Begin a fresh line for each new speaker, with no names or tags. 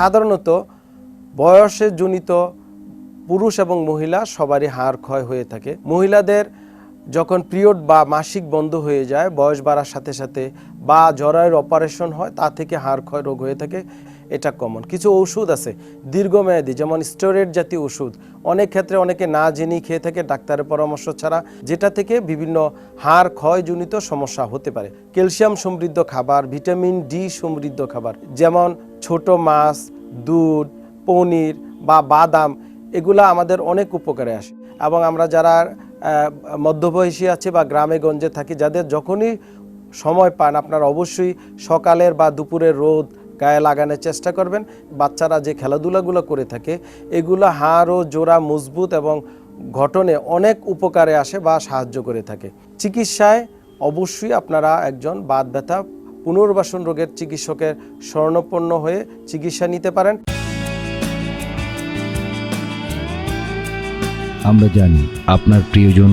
সাধারণত বয়সে জনিত পুরুষ এবং মহিলা সবারই হাড় ক্ষয় হয়ে থাকে। মহিলাদের যখন পিরিয়ড বা মাসিক বন্ধ হয়ে যায়, বয়স বাড়ার সাথে সাথে বা জরায়ের অপারেশন হয়, তা থেকে হাড় ক্ষয় রোগ হয়ে থাকে, এটা কমন কিছু ওষুধ আছে, দীর্ঘমেয়াদী, যেমন স্টেরয়েড জাতীয় ওষুধ। অনেক ক্ষেত্রে অনেকে না জেনেই খেয়ে থাকে, ডাক্তারের পরামর্শ ছাড়া, যেটা থেকে বিভিন্ন হাড় ক্ষয়জনিত সমস্যা হতে পারে। ক্যালসিয়াম সমৃদ্ধ খাবার, ভিটামিন ডি সমৃদ্ধ খাবার, যেমন ছোট মাছ, দুধ, পনির বা বাদাম, এগুলা আমাদের অনেক উপকারে আসে। এবং আমরা যারা মধ্যবয়সী আছে বা গ্রামে গঞ্জে থাকি, যাদের যখনই সময় পান, আপনারা অবশ্যই সকালের বা দুপুরের রোদ গায়ে লাগানোর চেষ্টা করবেন। বাচ্চারা যে খেলাধুলাগুলো করে থাকে, এগুলো হাড় ও জোড়া মজবুত এবং গঠনে অনেক উপকারে আসে বা সাহায্য করে থাকে। চিকিৎসায় অবশ্যই আপনারা একজন বাত ব্যথা, পুনর্বাসন রোগের চিকিৎসকের স্বর্ণপন্ন হয়ে চিকিৎসা নিতে পারেন।
আমরা জানি আপনার প্রিয়জন